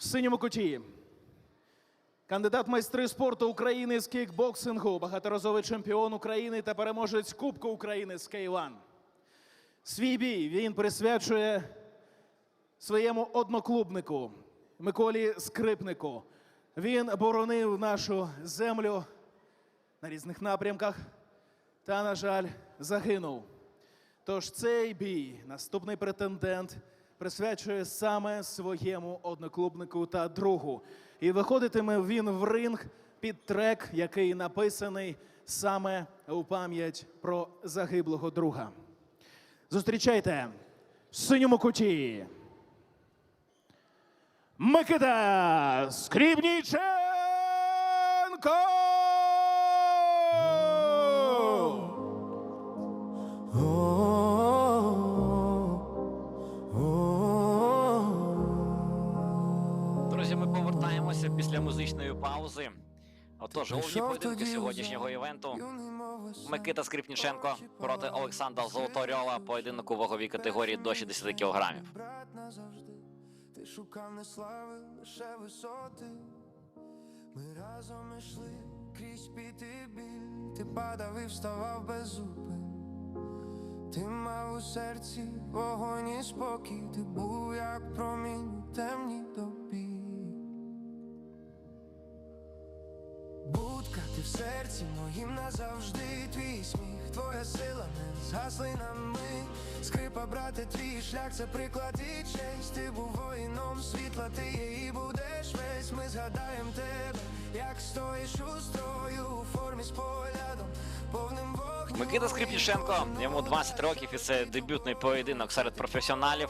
В синьому куті. Кандидат майстри спорту України з кікбоксингу, багаторазовий чемпіон України та переможець Кубку України з K1. Свій бій він присвячує своєму одноклубнику Миколі Скрипнику. Він боронив нашу землю на різних напрямках та, на жаль, загинув. Тож цей бій наступний претендент присвячує саме своєму одноклубнику та другу. І виходитиме він в ринг під трек, який написаний саме у пам'ять про загиблого друга. Зустрічайте в синьому куті. Микита Скрібніченко! Паузи. Отож, головні поєдинки сьогоднішнього івенту. Микита Скрипніченко проти. Олександра Золоторьова. Поєдинок у ваговій категорії до 60 кілограмів. Ти шукав не слави, лише висоти. Ми разом ішли крізь піти біль, ти падав і вставав без зупин. Ти мав у серці вогонь і спокій, ти був як промінь у темній добі. Ти в серці моїм назавжди твій сміх, твоя сила не згасли на мить. Скрипа, брате, твій шлях, це приклад і честь. Ти був воїном світла, ти є і будеш весь. Ми згадаєм тебе, як стоїш у строю у формі з поглядом, повним вогню. Микита Скрипніченко, йому 20 років, і це дебютний поєдинок серед професіоналів.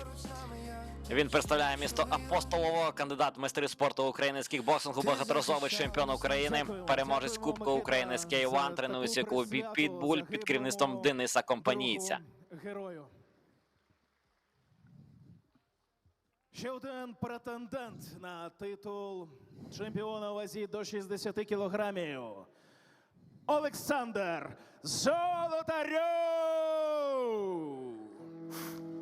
Він представляє місто Апостолово, кандидат в майстри спорту України з кікбоксингу, багаторазовий чемпіон України, переможець Кубку України з K1, тренується у клубі Підбуль під керівництвом Дениса Компанійця. Герою. Ще один претендент на титул чемпіона у вазі до 60 кілограмів. Олександр Золотарьов!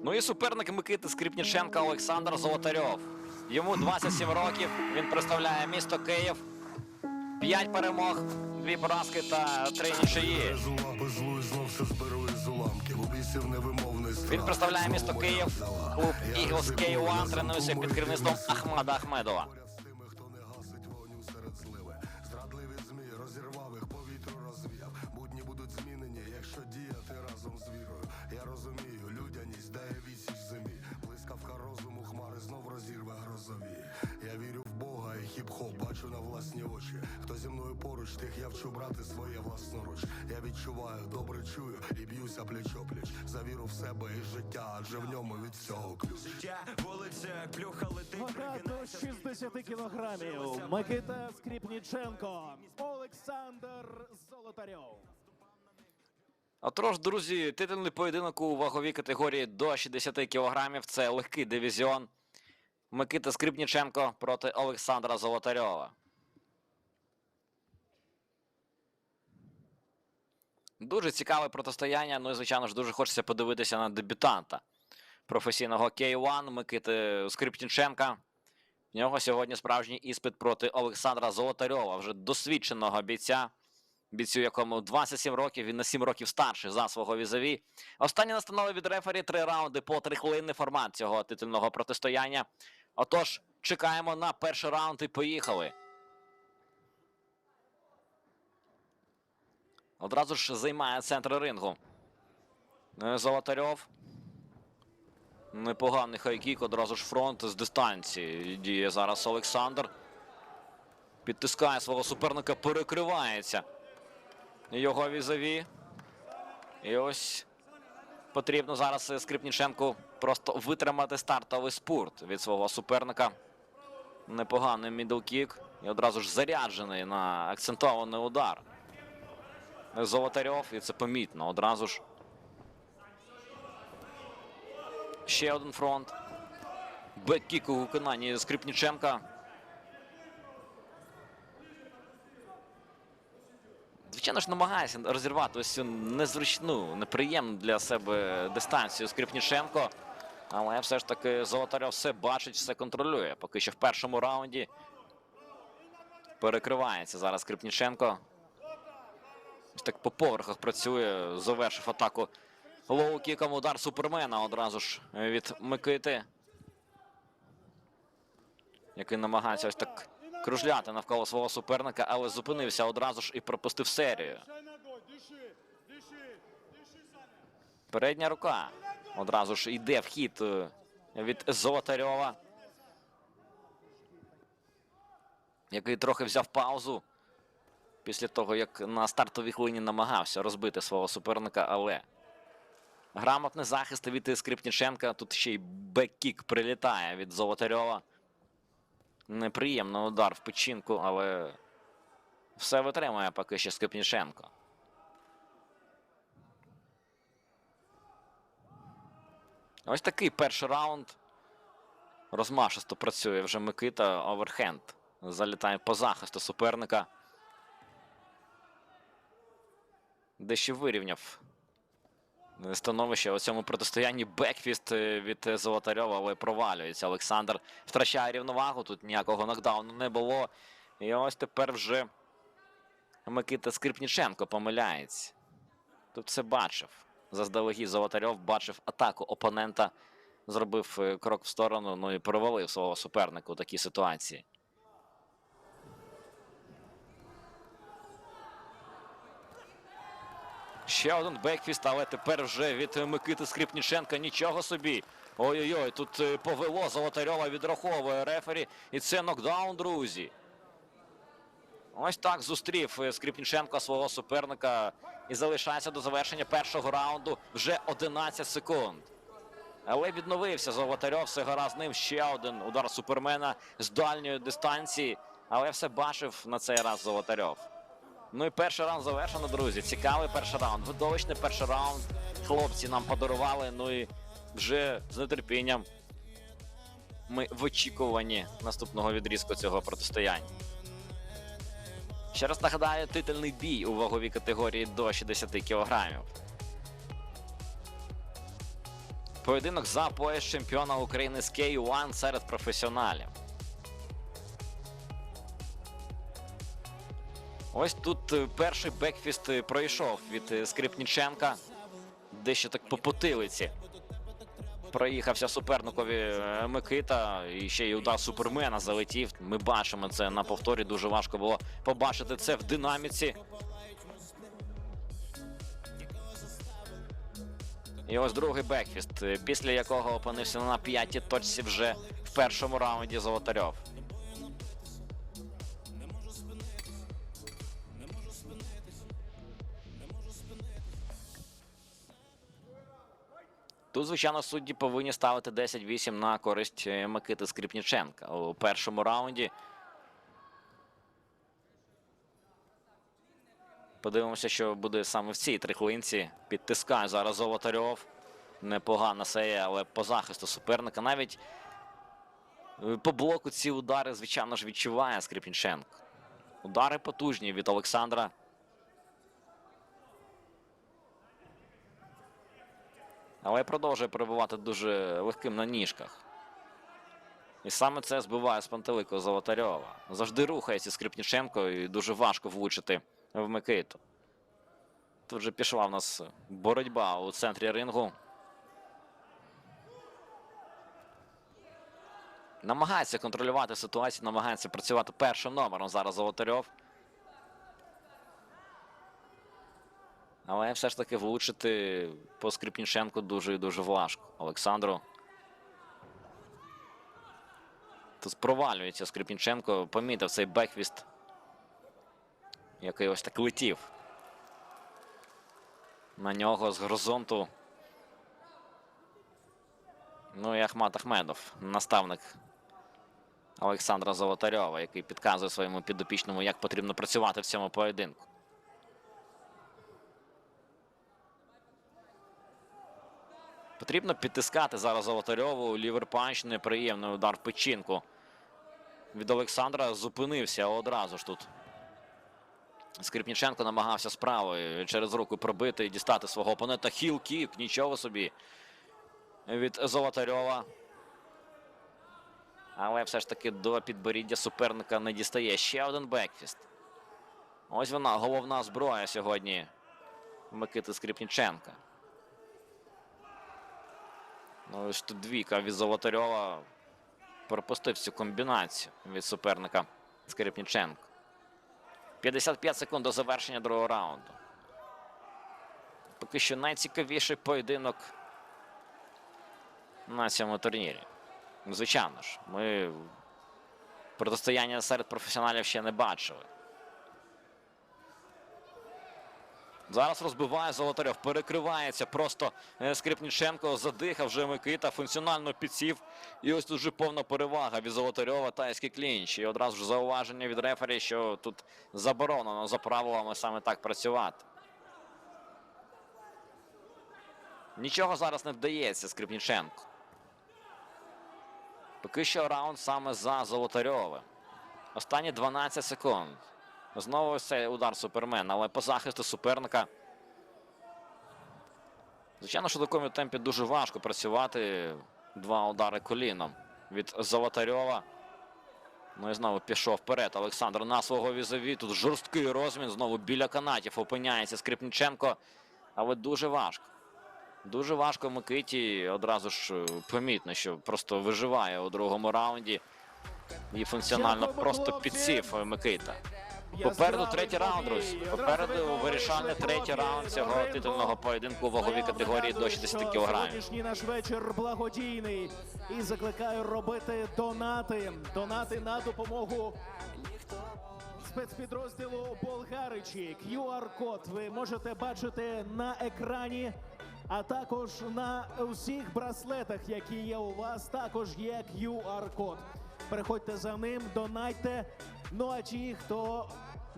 Ну і суперник Микити Скрипніченка Олександр Золотарьов. Йому 27 років. Він представляє місто Київ. П'ять перемог, дві поразки та три нічиї. Він представляє місто Київ. Клуб Eagles K1 тренується під керівництвом Ахмада Ахмедова. Очі Хто зі мною поруч, тих я вчу брати своє власноруч Я відчуваю, добре чую і б'юся пліч-опліч За віру в себе і життя, адже в ньому від цього ключ Життя, вулиця, плюха летить, Вага до 60 кілограмів. Микита Скріпніченко. Олександр Золотарьов. Отож, друзі, титульний поєдинок у ваговій категорії до 60 кілограмів. Це легкий дивізіон. Микита Скрипніченко проти Олександра Золотарьова. Дуже цікаве протистояння. Ну і звичайно ж дуже хочеться подивитися на дебютанта професійного K1 Микити Скрипніченка. В нього сьогодні справжній іспит проти Олександра Золотарьова, вже досвідченого бійця, бійцю, якому 27 років, він на 7 років старший за свого візові. Останні настанови від рефері три раунди по три хвилини формат цього титульного протистояння. Отож, чекаємо на перший раунд і поїхали. Одразу ж займає центр рингу. Е, Золотарьов. Непоганий хайкік, одразу ж фронт з дистанції. Діє зараз Олександр. Підтискає свого суперника, перекривається. Його візові. І ось потрібно зараз Скрипніченку просто витримати стартовий спурт від свого суперника. Непоганий мідлкік. І одразу ж заряджений на акцентований удар. Золотарьов, і це помітно. Одразу ж. Ще один фронт. Беккік у виконанні Скрипніченка. Звичайно ж, намагається розірвати ось цю незручну, неприємну для себе дистанцію Скрипніченко. Але все ж таки Золотарьов все бачить, все контролює. Поки що в першому раунді перекривається зараз Скрипніченко. Ось так по поверхах працює, завершив атаку лоу-кіком. Удар супермена одразу ж від Микити. Який намагається ось так кружляти навколо свого суперника, але зупинився одразу ж і пропустив серію. Передня рука. Одразу ж йде в хід е, від Золотарьова. Який трохи взяв паузу після того, як на стартовій хвилині намагався розбити свого суперника, але грамотний захист від Скрипніченка. Тут ще й бек-кік прилітає від Золотарьова. Неприємний удар в печінку, але все витримує поки що Скрипніченко. Ось такий перший раунд. Розмашисто працює вже Микита оверхенд. Залітає по захисту суперника. Дещо вирівняв становище у цьому протистоянні. Бекфіст е, від е, Золотарьова, але провалюється. Олександр втрачає рівновагу. Тут ніякого нокдауну не було. І ось тепер вже Микита Скрипніченко помиляється. Тут все бачив. Заздалегідь Золотарьов бачив атаку опонента, зробив е, крок в сторону, ну і провалив свого суперника у такій ситуації. Ще один бекфіст, але тепер вже від Микити Скрипніченка. Нічого собі. Ой-ой-ой, тут е, повело Золотарьова відраховує рефері. І це нокдаун, друзі. Ось так зустрів е, Скрипніченко свого суперника і залишається до завершення першого раунду вже 11 секунд. Але відновився Золотарьов, все гаразд ним. Ще один удар супермена з дальньої дистанції. Але все бачив на цей раз Золотарьов. Ну і перший раунд завершено, друзі. Цікавий перший раунд. Видовищний перший раунд. Хлопці нам подарували. Ну і вже з нетерпінням ми в очікуванні наступного відрізку цього протистояння. Ще раз нагадаю, титульний бій у ваговій категорії до 60 кілограмів. Поєдинок за пояс чемпіона України з K1 серед професіоналів. Ось тут перший бекфіст е, пройшов від е, Скрипніченка. Дещо так по потилиці. Проїхався суперникові е, Микита. І ще й удар супермена залетів. Ми бачимо це на повторі. Дуже важко було побачити це в динаміці. І ось другий бекфіст, е, після якого опинився на п'ятій точці вже в першому раунді Золотарьов. Звичайно, судді повинні ставити 10-8 на користь е, Микити Скрипніченка у першому раунді. Подивимося, що буде саме в цій трихлинці. Підтискає зараз Золотарьов. Непогана серія, але по захисту суперника. Навіть е, по блоку ці удари, звичайно ж, відчуває Скрипніченко. Удари потужні від Олександра. Але продовжує перебувати дуже легким на ніжках. І саме це збиває з пантелику Золотарьова. Завжди рухається Скрипніченко і дуже важко влучити в Микиту. Тут же пішла в нас боротьба у центрі рингу. Намагається контролювати ситуацію, намагається працювати першим номером зараз Золотарьов. Але все ж таки влучити по Скрипніченку дуже і дуже важко. Олександру. Тут провалюється Скрипніченко. Помітив цей беквіст, який ось так летів. На нього з горизонту. Ну і Ахмат Ахмедов, наставник Олександра Золотарьова, який підказує своєму підопічному, як потрібно працювати в цьому поєдинку. Потрібно підтискати зараз Золотарьову. Ліверпанч неприємний удар в печінку. Від Олександра зупинився одразу ж тут. Скрипніченко намагався справою через руку пробити і дістати свого опонента. Хіл-кік, нічого собі. від Золотарьова. Але все ж таки до підборіддя суперника не дістає. Ще один бекфіст. Ось вона, головна зброя сьогодні Микити Скрипніченка. Ну, ось тут двійка від Золотарьова пропустив цю комбінацію від суперника Скрипніченка. 55 секунд до завершення другого раунду. Поки що найцікавіший поєдинок на цьому турнірі. Звичайно ж, ми протистояння серед професіоналів ще не бачили. Зараз розбиває Золотарьов, перекривається. Просто е, Скрипніченко задихав вже Микита, функціонально підсів. І ось тут вже повна перевага від Золотарьова тайський клінч. І одразу ж зауваження від рефері, що тут заборонено за правилами саме так працювати. Нічого зараз не вдається Скрипніченко. Поки що раунд саме за Золотарьовим. Останні 12 секунд. Знову цей удар супермен, але по захисту суперника. Звичайно, що в такому темпі дуже важко працювати. Два удари коліном від Золотарьова. Ну і знову пішов вперед. Олександр на свого візові. Тут жорсткий розмін. Знову біля канатів опиняється Скрипніченко. Але дуже важко. Дуже важко Микиті. Одразу ж е, помітно, що просто виживає у другому раунді. І функціонально просто підсів Микита. Попереду третій раунд, друзі. Попереду вирішальний третій раунд цього титульного поєдинку у ваговій категорії до нагадую, 60 що кг. Сьогоднішній наш вечір благодійний і закликаю робити донати. Донати на допомогу спецпідрозділу Болгаричі. QR-код ви можете бачити на екрані. А також на усіх браслетах, які є у вас, також є QR-код. Переходьте за ним, донайте. Ну а ті, хто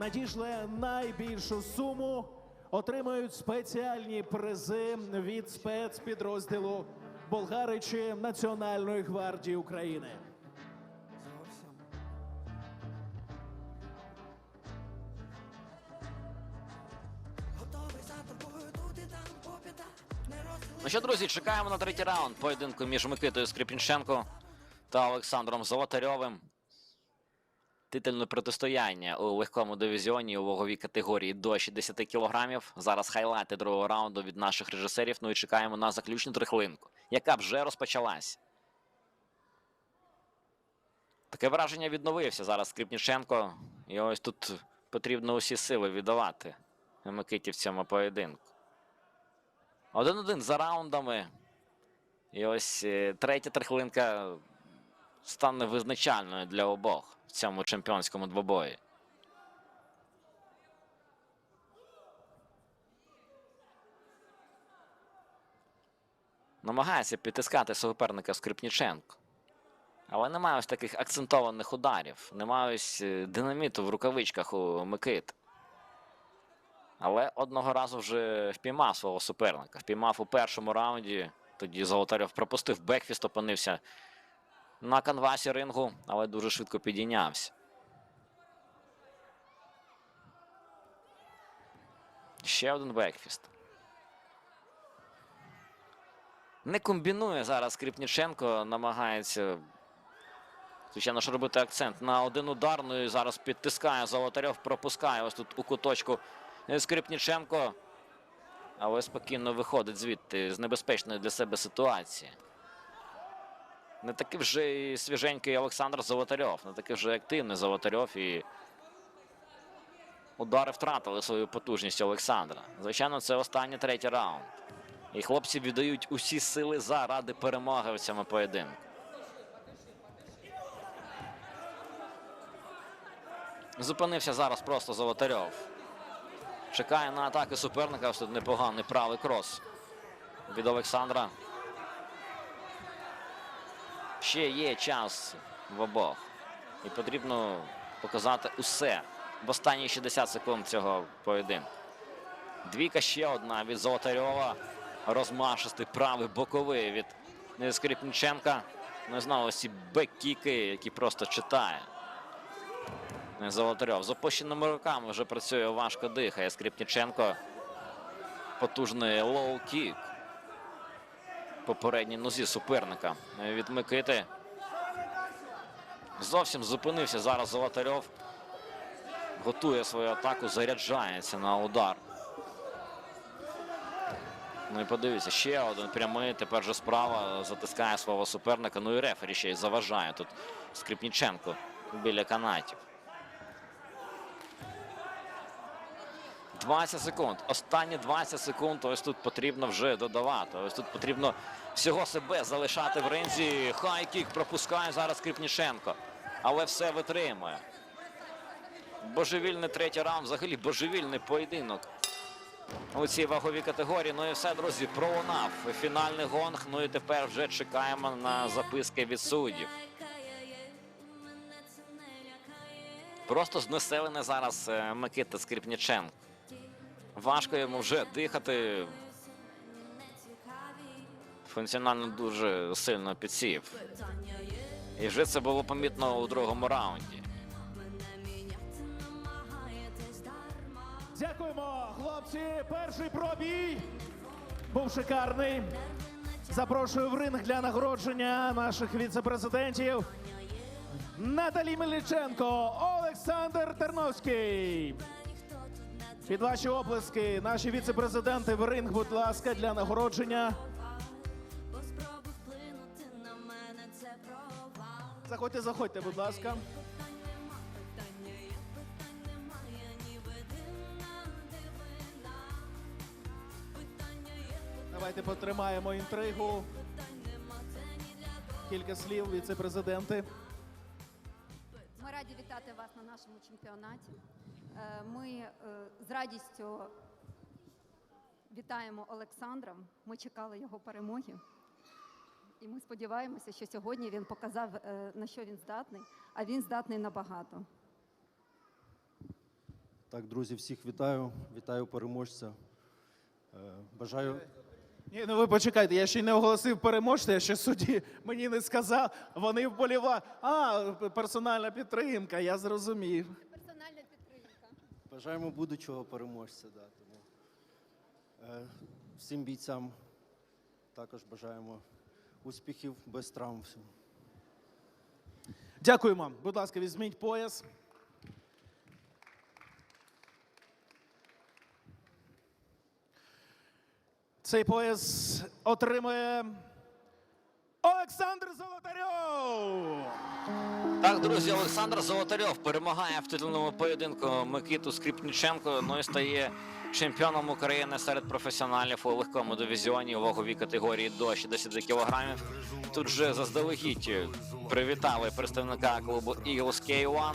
надішле найбільшу суму, отримають спеціальні призи від спецпідрозділу Болгаричі Національної гвардії України. Ну що, друзі, чекаємо на третій раунд поєдинку між Микитою Скрипінченко та Олександром Золотарьовим. Титульне протистояння у легкому дивізіоні у ваговій категорії до 60 кілограмів. Зараз хайлайти другого раунду від наших режисерів. Ну і чекаємо на заключну трихлинку, яка вже розпочалась. Таке враження відновився зараз Скрипніченко. І ось тут потрібно усі сили віддавати Микиті в цьому поєдинку. Один-один за раундами. І ось е, третя трихлинка стане визначальною для обох в цьому чемпіонському двобої. Намагається підтискати суперника Скрипніченко. Але немає ось таких акцентованих ударів. Немає ось е, динаміту в рукавичках у Микити. Але одного разу вже впіймав свого суперника. Впіймав у першому раунді. Тоді Золотарьов пропустив бекфіст, опинився на канвасі рингу, але дуже швидко підійнявся. Ще один бекфіст. Не комбінує зараз Скрипніченко, намагається. Звичайно, що робити акцент на один удар. Ну і зараз підтискає Золотарьов, пропускає ось тут у куточку Скрипніченко. Але спокійно виходить звідти з небезпечної для себе ситуації. Не такий вже і свіженький Олександр Золотарьов, не такий вже активний Золотарьов і удари втратили свою потужність Олександра. Звичайно, це останній третій раунд. І хлопці віддають усі сили заради перемоги в цьому поєдинку. Зупинився зараз просто Золотарьов. Чекає на атаки суперника. Ось тут непоганий правий крос від Олександра. Ще є час в обох. І потрібно показати усе в останні 60 секунд цього поєдинку. Двійка ще одна від Золотарьова. Розмашистий правий боковий від Скрипниченка. Ну і знову ці бек-кіки, які просто читає. Золотарьов. З опущеними руками вже працює важко дихає. Скрипніченко. Потужний лоу-кік. Попередній нозі суперника е, від Микити. Зовсім зупинився зараз Золотарьов. Готує свою атаку, заряджається на удар. Ну і подивіться, ще один прямий. Тепер же справа затискає свого суперника. Ну і рефері ще й заважає тут Скрипніченко біля канатів. 20 секунд. Останні 20 секунд. Ось тут потрібно вже додавати. Ось тут потрібно всього себе залишати в ринзі. Хай-кік пропускає зараз Скрипніченко. Але все витримує. Божевільний третій раунд, взагалі божевільний поєдинок у цій ваговій категорії. Ну і все, друзі, пролунав фінальний гонг. Ну і тепер вже чекаємо на записки від суддів. Просто знеселений зараз е, Микита Скрипніченко. Важко йому вже дихати. Функціонально дуже сильно підсів. І вже це було помітно у другому раунді. Дякуємо, хлопці. Перший пробій був шикарний. Запрошую в ринг для нагородження наших віце-президентів. Наталі Мельниченко, Олександр Терновський. Під ваші оплески, наші віце-президенти в ринг, будь ласка, для нагородження. Заходьте, заходьте, будь ласка. Давайте потримаємо інтригу. Кілька слів, віце-президенти. Ми раді вітати вас на нашому чемпіонаті. Е, Ми е, з радістю вітаємо Олександра. Ми чекали його перемоги. І ми сподіваємося, що сьогодні він показав, е, на що він здатний, а він здатний на багато. Так, друзі, всіх вітаю. Вітаю переможця. Бажаю. Ні, ну ви почекайте, я ще й не оголосив переможця, я ще судді мені не сказав. Вони вболівають. А, персональна підтримка, я зрозумів. Бажаємо будучого переможця. Да, тому, е, всім бійцям також бажаємо успіхів без травм. всім. Дякуємо. Будь ласка, візьміть пояс. Цей пояс отримує Олександр Золотарьов. Так, друзі, Олександр Золотарьов перемагає в титульному поєдинку Микиту Скрипніченко. Ну і стає чемпіоном України серед професіоналів у легкому дивізіоні у ваговій категорії до 60 кілограмів. Тут же заздалегідь привітали представника клубу Eagles K1